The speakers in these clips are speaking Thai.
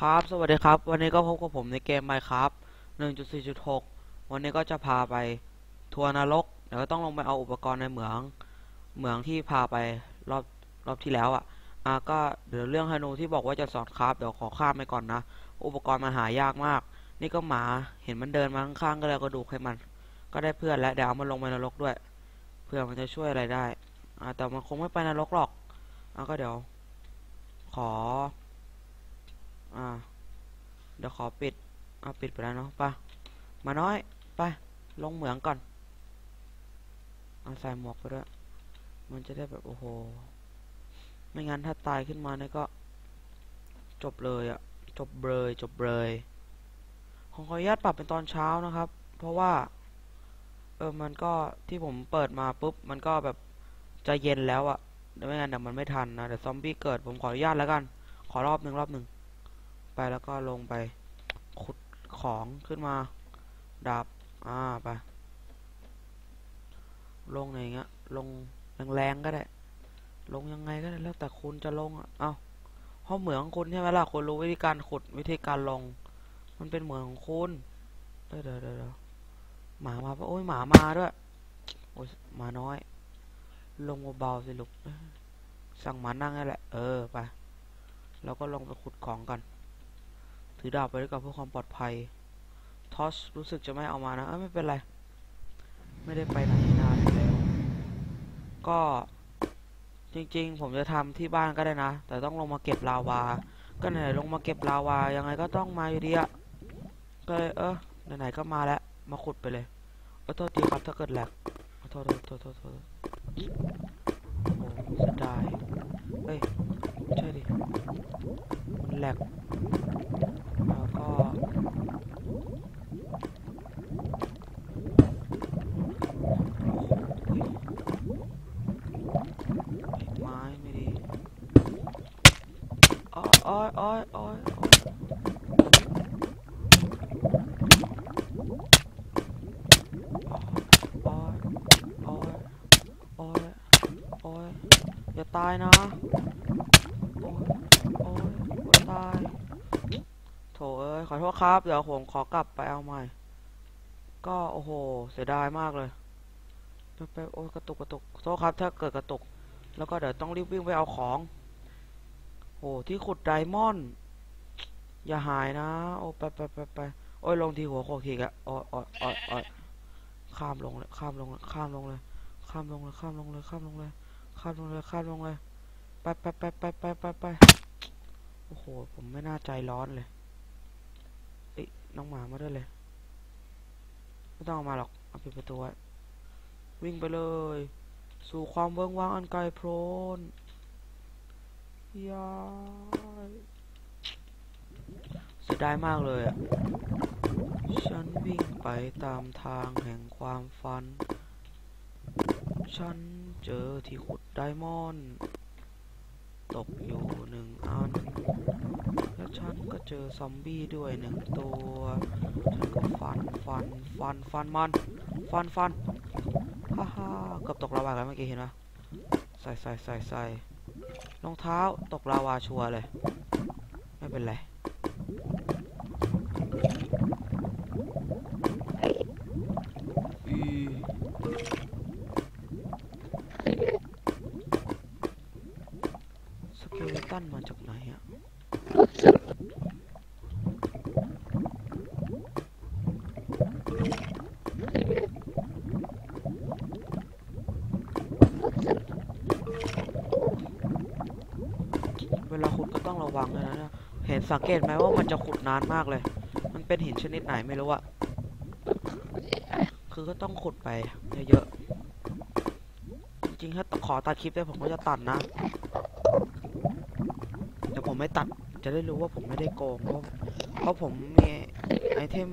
ครับ สวัสดีครับ วันนี้ก็พบกับผมในเกม Minecraft 1.4.6 วันนี้ก็จะพาไปทัวร์นรก เดี๋ยวก็ต้องลงไปเอาอุปกรณ์ในเหมือง เหมืองที่พาไปรอบรอบที่แล้วอะ อะก็เดี๋ยวเรื่องฮานูที่บอกว่าจะสอนครับ เดี๋ยวขอข้ามไปก่อนนะ อุปกรณ์มันหายากมาก นี่ก็หมา เห็นมันเดินมาข้างๆ ก็เลยกระดูกให้มัน ก็ได้เพื่อนแล้วเดี๋ยวเอามันลงไปนรกด้วย เพื่อมันจะช่วยอะไรได้ อะแต่มันคงไม่ไปนรกหรอก อะก็เดี๋ยว ขอ อ่า เดี๋ยวขอปิดเอาปิดไปแล้วเนาะไปมาน้อย ไป ลงเหมืองก่อน เอาใส่หมวกไปด้วย มันจะได้แบบโอ้โห ไม่งั้นถ้าตายขึ้นมาเนี่ยก็ จบเลยอะจบเบยจบเบยของขออนุญาตปรับเป็นตอนเช้านะครับ เพราะว่า เออ มันก็ที่ผมเปิดมาปุ๊บ มันก็แบบจะเย็นแล้วอะไม่งั้นเดี๋ยวมันไม่ทันนะเดี๋ยวซอมบี้เกิดผมขออนุญาตแล้วกัน ขอรอบหนึ่งรอบหนึ่ง ไปแล้วก็ลงไป ขุดของขึ้นมาดาบอ่าไป ลงอย่างเงี้ย ลงแรงๆก็ได้ ลงยังไงก็ได้แล้วแต่คุณจะลงอะเอาเพราะเหมืองของคุณใช่ไหมล่ะคุณรู้วิธีการขุดวิธีการลง มันเป็นเหมืองของคุณเดี๋ยวเดี๋ยวเดี๋ยวหมามาปะโอ้ยหมามาด้วยโอ้ยหมาน้อย ลงเบาๆสิลูกสั่งหมานั่งนั่นแหละ เออไป แล้วก็ลงไปขุดของกัน ถือดาบไปด้วยกับเพื่อความปลอดภัย ทอสรู้สึกจะไม่เอามานะ เอ้ยไม่เป็นไร ไม่ได้ไปไหนนานแล้วก็จริงๆ ผมจะทำที่บ้านก็ได้นะ แต่ต้องลงมาเก็บลาวา ก็ไหนลงมาเก็บลาวา ยังไงก็ต้องมาอยู่ดีอะก็เลยเออไหนๆก็มาแล้ว มาขุดไปเลยเออโทษทีครับถ้าเกิดแหลกขอโทษโทษโทษโทษโทษโอ้โหเสียดายเอ้ย เชื่อดิ มันแหลกแล้วก็ ไม้ไม่ดีอ้อยอ้อยอ้อยอ้อยโอ้ยอย่าตายนะ อ้ยขอโทษครับ เดี๋ยวผมขอกลับไปเอาใหม่ ก็โอ้โห เสียดายมากเลยไปโอ้กระตุกกระตุกโทษครับ ถ้าเกิดกระตุก แล้วก็เดี๋ยวต้องรีบวิ่งไปเอาของ โอ้ที่ขุดไดมอนด์อย่าหายนะ โอ้ไปไปไปไปโอ้ยลงทีหัวโขกทีกอะโอ้ยโอ้ยโอ้ยโอ้ยข้ามลงเลยข้ามลงเลยข้ามลงเลยข้ามลงเลยข้ามลงเลยข้ามลงเลยข้ามลงเลยข้ามลงเลยไปไปไปไปไปไปไปโอ้โหผมไม่น่าใจร้อนเลย น้องหมามาด้วยเลย ไม่ต้องเอามาหรอก เอาปิดประตูไว้วิ่งไปเลย สู่ความเวิ้งว้างอันไกลโพ้นยายเสียดายมากเลยอะ ฉันวิ่งไปตามทางแห่งความฝัน ฉันเจอที่ขุดไดมอนด์ตกอยู่หนึ่งอัน ฉันก็เจอซอมบี้ด้วยหนึ่งตัวฉันก็ฟันฟันฟันฟันมันฟันฟันฮ่าฮ่าเกือบตกลาวากันเมื่อกี้เห็นไหมใส่ใส่ใส่ใส่รองเท้าตกลาวาชัวร์เลย ไม่เป็นไรสเกลตันมาจากไหนอะ เวลาขุดก็ต้องระวังเลยนะเนี่ยเห็น สังเกตไหมว่ามันจะขุดนานมากเลย มันเป็นหินชนิดไหนไม่รู้อะคือก็ต้องขุดไปเยอะๆ จริงๆ ถ้าขอตัดคลิปได้ผมก็จะตัดนะ แต่ผมไม่ตัด จะได้รู้ว่าผมไม่ได้โกง เพราะเพราะผมมีไอเทม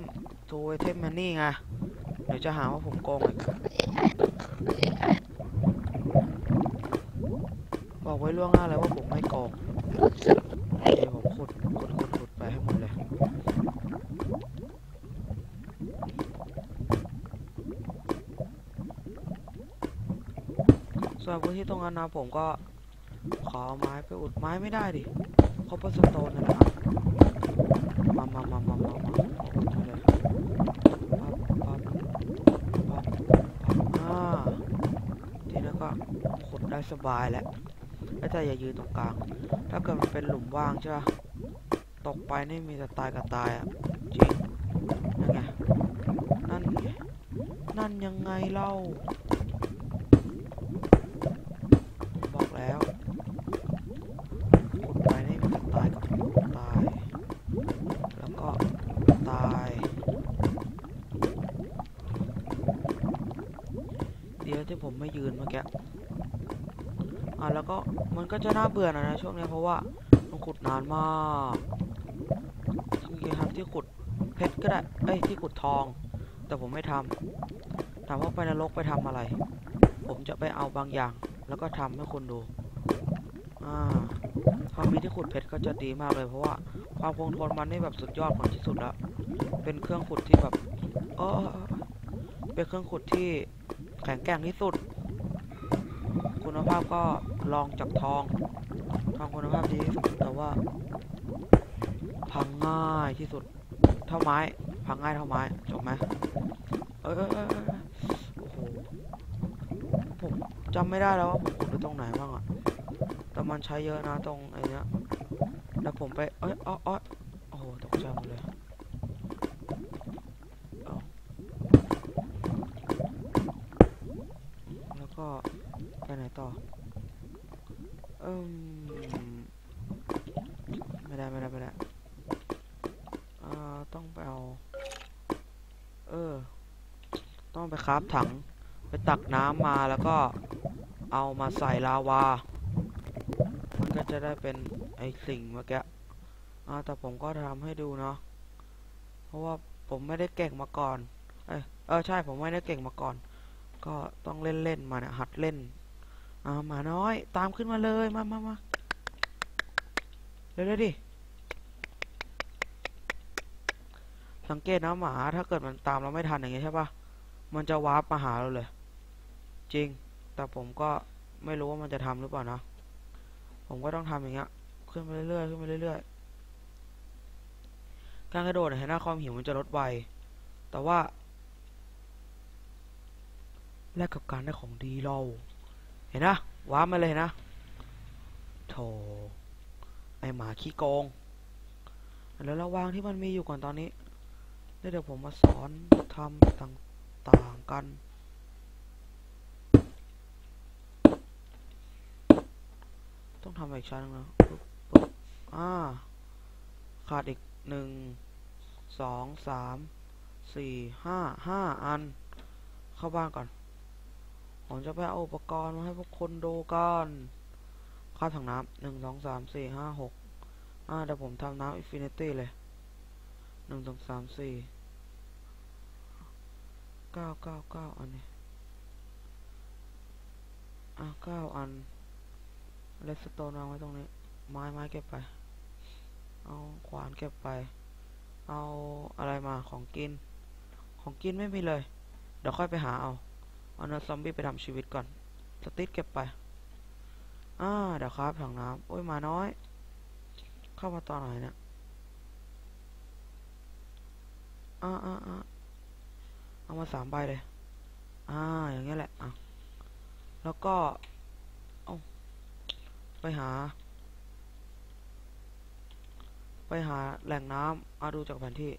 ทูไอเทมมันนี่ไง เดี๋ยวจะหาว่าผมโกงอีกบอกไว้ล่วงหน้าเลยว่าผมไม่โกง วนพื้นที่ตรงนั้นนะผมก็ขอไม้ไปอุดไม้ไม่ได้ดิเพราเป็นสโตนนะครับมามามามามามาทีนี้ก็ขุดได้สบายแล้วแล้วแต่อย่ายืนตรงกลาง ถ้าเกิดมันเป็นหลุมว่างใช่ป่ะตกไปนี่มีแต่ตายกับตายอะจริงนั่นไงนั่นนั่นยังไงเล่า นเมื่อกี้อะแล้วก็มันก็จะน่าเบื่อหนะนะช่วงนี้เพราะว่ามันขุดนานมากจริงๆทำที่ขุดเพชรก็ได้เอ้ยที่ขุดทอง แต่ผมไม่ทำถามว่าไปนรกไปทำอะไร ผมจะไปเอาบางอย่าง แล้วก็ทำให้คุณดูอ่าพอมีที่ขุดเพชรก็จะดีมากเลยเพราะว่าความคงทนมันนี่แบบสุดยอดของที่สุดแล้วเป็นเครื่องขุดที่แบบเออเป็นเครื่องขุดที่แข็งแกร่งที่สุด คุณภาพก็ลองจากทองทองคุณภาพดีที่สุดแต่ว่า พังง่ายที่สุด เท่าไม้ พังง่ายเท่าไม้จบไหมเออโอ้โหผมจำไม่ได้แล้วว่าผมขุดไปตรงไหนบ้างอะแต่มันใช้เยอะนะตรงไอ้เนี้ยแล้วผมไปเอ้ยอ้ออ้อโอ้โหตกใจหมดเลยแล้วก็ ไปไหนต่อเอืมไม่ได้ไม่ได้ไม่ได้อ่าต้องไปเอา เออ ต้องไปคราฟถัง ไปตักน้ำมาแล้วก็เอามาใส่ลาวา มันก็จะได้เป็นไอสิ่งเมื่อกี้อ่าแต่ผมก็ทำให้ดูเนาะ เพราะว่าผมไม่ได้เก่งมาก่อน เอยเออใช่ผมไม่ได้เก่งมาก่อน ก็ต้องเล่นเล่นมาเนี่ยหัดเล่น อ่าหมาน้อย ตามขึ้นมาเลย มามามาเร็วๆดิ สังเกตนะหมา ถ้าเกิดมันตามเราไม่ทันอย่างเงี้ยใช่ปะมันจะวาร์ปมาหาเราเลย จริง แต่ผมก็ไม่รู้ว่ามันจะทำหรือเปล่านะ ผมก็ต้องทำอย่างเงี้ย ขึ้นไปเรื่อยๆ ขึ้นไปเรื่อยๆ การกระโดดเห็นหน้าความหิวมันจะลดไว แต่ว่า แลกกับการได้ของดีเรา เห็นนะว้ามาเลยนะโถไอหมาขี้โกง แล้วระวางที่มันมีอยู่ก่อนตอนนี้แล้วเดี๋ยวผมมาสอนทำต่างๆกัน ต้องทำอีกชั้นนึงนะอ่า ขาดอีกหนึ่งสองสามสี่ห้าห้าอัน เข้าบ้านก่อน ผมจะไปเอาอุปกรณ์มาให้พวกคนดูกันค่าถังน้ำหนึ่งสองสามสี่ห้าหกอ่าเดี๋ยวผมทำน้ำอินฟินิตี้เลยหนึ่งสองสามสี่เก้าเก้าเก้าอันนี้อะเก้าอันเลสโตนวางไว้ตรงนี้ ไม้ไม้เก็บไป เอาขวานเก็บไป เอาอะไรมาของกิน ของกินไม่มีเลย เดี๋ยวค่อยไปหาเอา เอาเนื้อซอมบี้ไปทำชีวิตก่อน สติ๊กเก็บไป อ่า เดี๋ยวครับถังน้ำโอ้ยมาน้อย เข้ามาตอนไหนเนี่ย อ่าอ่าอ่าเอามาสามใบเลย อ่า อย่างเงี้ยแหละ อะ แล้วก็ เอาไปหา ไปหาแหล่งน้ำอาดูจากแผนที่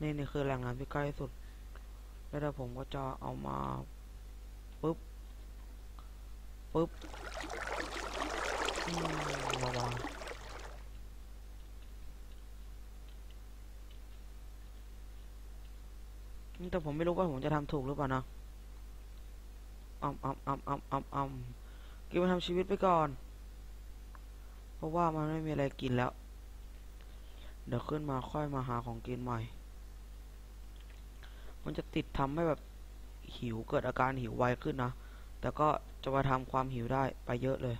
นี่นี่คือแหล่งน้ำที่ใกล้สุด แล้วเดี๋ยวผมก็จะเอามา ปึ๊บมระวังแต่ผมไม่รู้ว่าผมจะทำถูกหรือเปล่านะอ่ำอ่ำอ่ำอ่ำอ่ำอ่ำกินมาทำชีวิตไปก่อน เพราะว่ามันไม่มีอะไรกินแล้ว เดี๋ยวขึ้นมาค่อยมาหาของกินใหม่ มันจะติดทำให้แบบหิวเกิดอาการหิวไวขึ้นนะ แต่ก็จะมาทำความหิวได้ไปเยอะเลย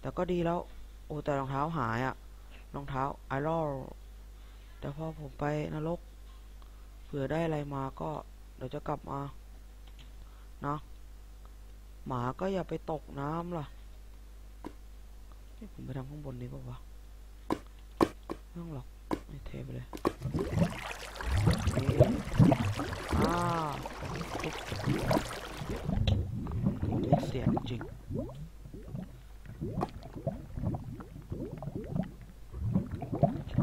แต่ก็ดีแล้ว โอ้แต่รองเท้าหายอะรองเท้าไอรอลแต่พอผมไปนรกเผื่อได้อะไรมาก็เดี๋ยวจะกลับมานะหมาก็อย่าไปตกน้ำล่ะผมไปทำข้างบนนี้ป่าวะไม่ต้องหรอกไม่เทไปเลยอ่า เสียจริง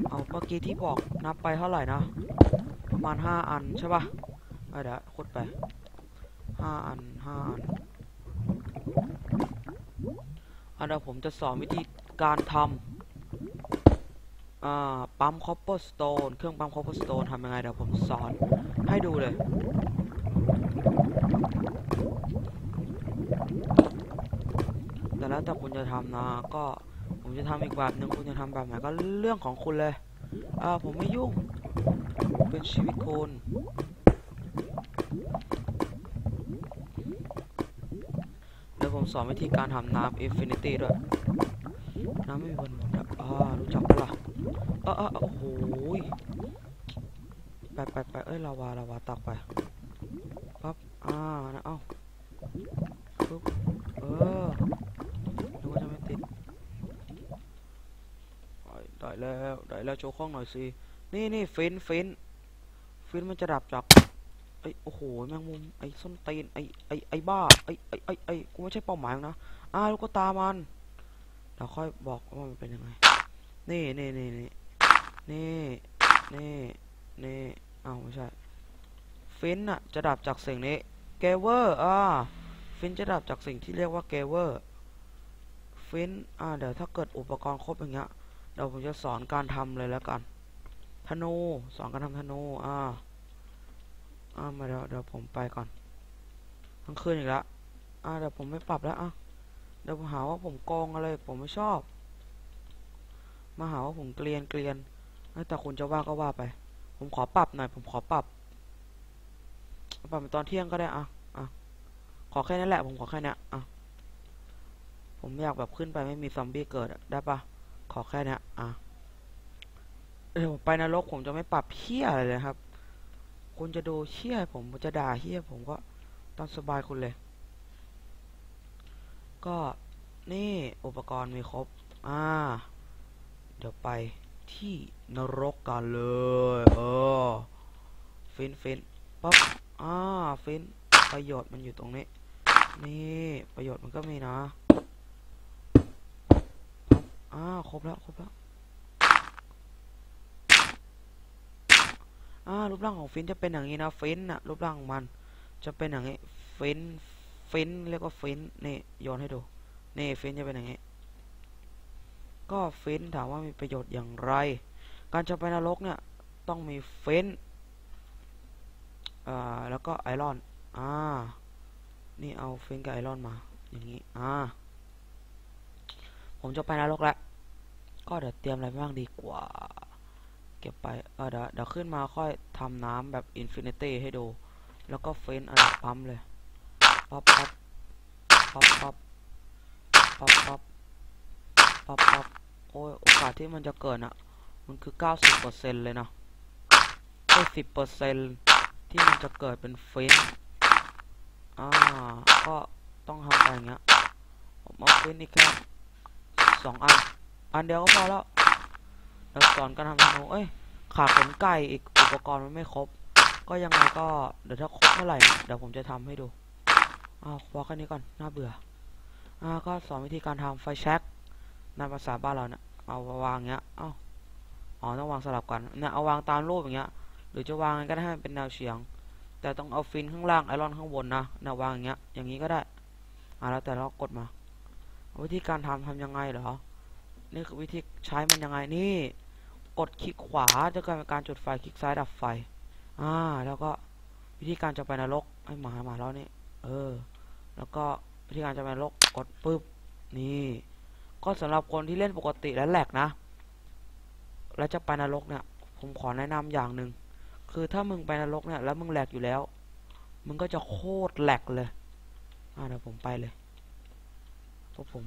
เอาเมื่อกี้ที่บอกนับไปเท่าไหร่นะ ประมาณห้าอันใช่ปะ่ะเดี๋ยวขุดไปห้าอันห้าอันอันเดี๋ยวผมจะสอนวิธีการทำปั๊มคอปเปอร์สโตนเครื่องปั๊มคอปเปอร์สโตนทำยังไงเดี๋ยวผมสอนให้ดูเลย แต่แล้วแต่คุณจะทำนะ ก็ผมจะทำอีกแบบหนึ่งคุณจะทำแบบไหนก็เรื่องของคุณเลยอ่าผมไม่ยุ่ง เป็นชีวิตคุณเดี๋ยวผมสอนวิธีการทำน้ำอินฟินิตี้ด้วย น้ำไม่มีวันหมดอ่ารู้จักปะล่ะอ่าอ่าโอ้โหไปไปไปเอ้ยลาวาลาวาตักไปปั๊บอ่านะเอ้าปึ๊บเออนึกว่าจะไม่ติดได้ได้ แล้วได้แล้วโชว์ข้องหน่อยสิ นี่นี่ฟินฟินฟินมันจะดับจากไอ้โอ้โหแมงมุมไอ้ส้นตีนไอ้ไอ้ไอ้บ้าไอ้ไอ้ไอ้ไอ้กูไม่ใช่เป้าหมายนะอ่าลูกตามันเดี๋ยวค่อยบอกว่ามันเป็นยังไง นี่นี่นี่นี่นี่นี่นี่อ้าวไม่ใช่ฟินอะจะดับจากสิ่งนี้เกเวอร์อ่าฟินจะดับจากสิ่งที่เรียกว่าเกเวอร์ฟินอ่าเดี๋ยวถ้าเกิดอุปกรณ์ครบอย่างเงี้ย เดี๋ยวผมจะสอนการทำเลยแล้วกันธนูสอนการทำธนูอ่าอ่ามาเดี๋ยวเดี๋ยวผมไปก่อนทั้งคืนอีกแล้วอ่าเดี๋ยวผมไม่ปรับแล้วอะเดี๋ยวผมหาว่าผมโกงอะไรผมไม่ชอบ มาหาว่าผมเกลียนเกลียนแต่คุณจะว่าก็ว่าไป ผมขอปรับหน่อย ผมขอปรับปรับเป็นตอนเที่ยงก็ได้อะอะขอแค่นั้นแหละ ผมขอแค่นี้อะผมอยากแบบขึ้นไปไม่มีซอมบี้เกิดได้ปะ ขอแค่นี้อะเดี๋ยวไปนรกผมจะไม่ปรับเฮี้ยอะไรเลยครับ คุณจะดูเฮี้ยผมจะด่าเฮี้ยผมก็ตามสบายคุณเลย ก็นี่อุปกรณ์มีครบ อ่า เดี๋ยวไปที่นรกกันเลย เออ ฟินฟินปั๊บ อ่า ฟินประโยชน์มันอยู่ตรงนี้ นี่ ประโยชน์มันก็มีนะ อ่าครบแล้วครบแล้วอ่ารูปร่างของฟินจะเป็นอย่างนี้นะฟินอะรูปร่างมัน จะเป็นอย่างนี้ฟินฟินเรียกว่าฟินนี่โยนให้ดูนี่ฟินจะเป็นอย่างนี้ ก็ฟินถามว่ามีประโยชน์อย่างไร การจะไปนรกเนี่ยต้องมีฟินอ่าแล้วก็ไอรอนอ่านี่เอาฟินกับไอรอนมา อย่างนี้อ่าผมจะไปนรกแล้ว ก็เดี๋ยวเตรียมอะไรบ้างดีกว่า เก็บไปเออเดี๋ยวเดี๋ยวขึ้นมาค่อยทำน้ำแบบอินฟินิตี้ให้ดู แล้วก็เฟ้นอันดับปั๊มเลยปั๊บปั๊บปั๊บปั๊บปั๊บปั๊บปั๊บปั๊บโอ้ยโอกาสที่มันจะเกิดอะ มันคือเก้าสิบเปอร์เซ็นต์เลยนะไอ้สิบเปอร์เซ็นต์ที่มันจะเกิดเป็นเฟ้นอ่าก็ต้องทำไปอย่างเงี้ยมเอาเฟ้นอีกแค่สองอัน อันเดียวก็พอแล้วแล้วสอนการทำธนูเอ้ย ขาดขนไก่อีกอุปกรณ์มันไม่ครบ ก็ยังไงก็เดี๋ยวถ้าครบเมื่อไหร่เดี๋ยวผมจะทำให้ดูอ้าวพอแค่นี้ก่อนน่าเบื่ออ่าก็สอนวิธีการทำไฟแช็กในภาษาบ้านเราเนี่ยเอาวางเงี้ยเอ้าอ๋อต้องวางสลับกันเนี่ยเอาวางตามรูปอย่างเงี้ย หรือจะวางก็ได้ให้มันเป็นแนวเฉียง แต่ต้องเอาฟินข้างล่างไอรอนข้างบนนะเนี่ยวางอย่างเงี้ย อย่างนี้ก็ได้อ่าแล้วแต่เรากดมา วิธีการทำทำยังไงเหรอ นี่คือวิธีใช้มันยังไงนี่ กดคลิกขวาจะกลายเป็นการจุดไฟคลิกซ้ายดับไฟ อ่า แล้วก็วิธีการจะไปนรกไอ้หมาหมาแล้วนี่ เออ แล้วก็วิธีการจะไปนรกกดปึ๊บ นี่ ก็สำหรับคนที่เล่นปกติและแหลกนะ แล้วจะไปนรกเนี่ย ผมขอแนะนำอย่างหนึ่ง คือถ้ามึงไปนรกเนี่ย แล้วมึงแหลกอยู่แล้ว มึงก็จะโคตรแหลกเลย อ่าเดี๋ยวผมไปเลยพราะผม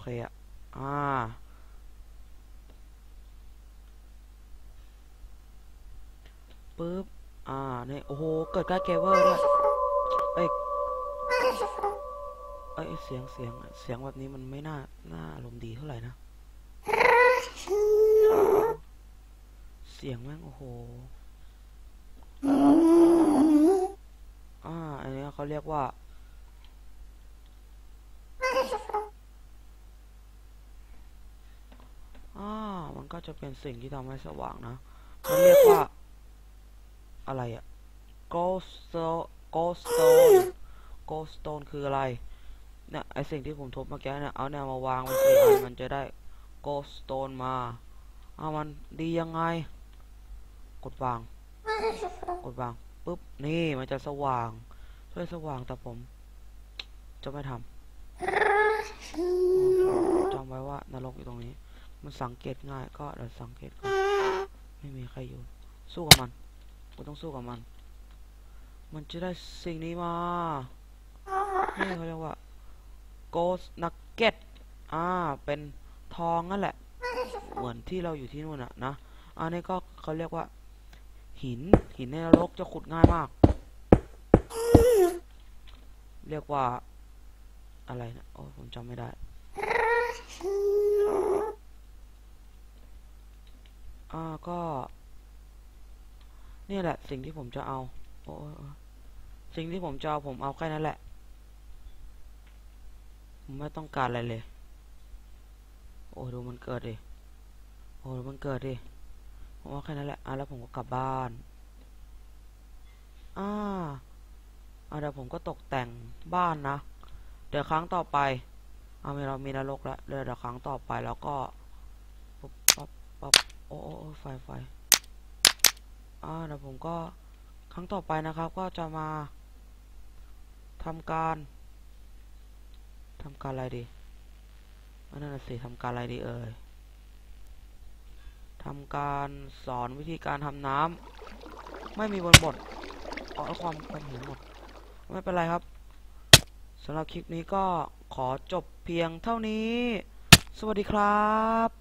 เคอะอ่าปึ๊บ อ่าเนี่ยโอ้โห เกิดการเกเวอร์ด้วยเอ้ยเอ้ย เสียง เสียง เสียงแบบนี้มันไม่น่า น่าอารมณ์ดีเท่าไหร่นะ เสียงแม่งโอ้โห อ่า อันนี้เขาเรียกว่า อ่า มัน มัน ก็จะเป็นสิ่งที่ทำให้สว่างนะมันเรียกว่า อะไรอะ glowstone glowstone glowstone คืออะไร เนี่ยไอสิ่งที่ผมทบเมื่อกี้เนี่ยเอาเนี่ยมาวางไว้สี่อันมันจะได้ glowstone มาเอามันดียังไง กดวาง กดวางปุ๊บนี่มันจะสว่าง ช่วยสว่างแต่ผม จะไม่ทำจำไว้ว่านรกอยู่ตรงนี้ มันสังเกตง่ายก็เดี๋ยวสังเกตก่อนไม่มีใครอยู่ สู้กับมันกูต้องสู้กับมัน มันจะได้สิ่งนี้มานี่เขาเรียกว่า ghost nugget อ่าเป็นทองนั่นแหละเหมือนที่เราอยู่ที่นู่นอะนะอันนี้ก็เขาเรียกว่า หินหินในนรกจะขุดง่ายมาก เรียกว่าอะไรนะโอ้ผมจำไม่ได้ อ่าก็ นี่แหละ สิ่งที่ผมจะเอา โอ้สิ่งที่ผมจะเอาผมเอาแค่นั้นแหละ ผมไม่ต้องการอะไรเลย โอ้ดูมันเกิดดิ โอ้ดูมันเกิดดิ ผมเอาแค่นั้นแหละ อะแล้วผมก็กลับบ้าน อ่าอ่าเดี๋ยวผมก็ตกแต่งบ้านนะ เดี๋ยวครั้งต่อไปเอามีเรามีนรกแล้วเดี๋ยวเดี๋ยวครั้งต่อไปแล้วก็ปุ๊บปั๊บปั๊บ โอ้โอ้ไฟไฟอ่าเดี๋ยวผมก็ครั้งต่อไปนะครับ ก็จะมาทำการทำการอะไรดีอันนั้นนะสิทำการอะไรดีเอ่ยทำการสอนวิธีการทำน้ำไม่มีบนบทอ๋อความความเห็นหมด ไม่เป็นไรครับสำหรับคลิปนี้ก็ขอจบเพียงเท่านี้ สวัสดีครับ